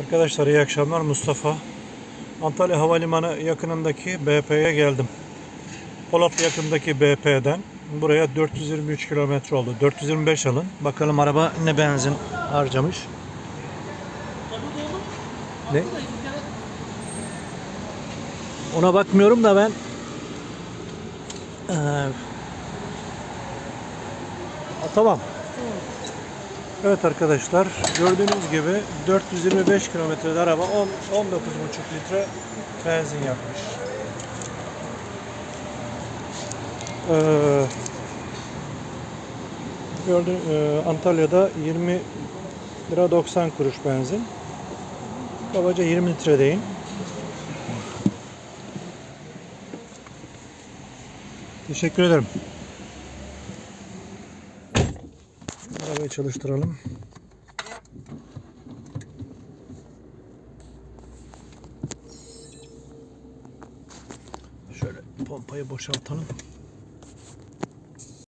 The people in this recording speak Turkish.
Arkadaşlar iyi akşamlar Mustafa. Antalya Havalimanı yakınındaki BP'ye geldim. Polatlı yakındaki BP'den buraya 423 kilometre oldu. 425 alın. Bakalım araba ne benzin harcamış. Ne? Ona bakmıyorum da ben Ee, tamam. Evet arkadaşlar gördüğünüz gibi 425 kilometrede araba 10 19,5 litre benzin yakmış. Ee, gördüğün e, Antalya'da 20 lira 90 kuruş benzin. Babaca 20 litredeyim. Teşekkür ederim. Arabayı çalıştıralım. Şöyle pompayı boşaltalım.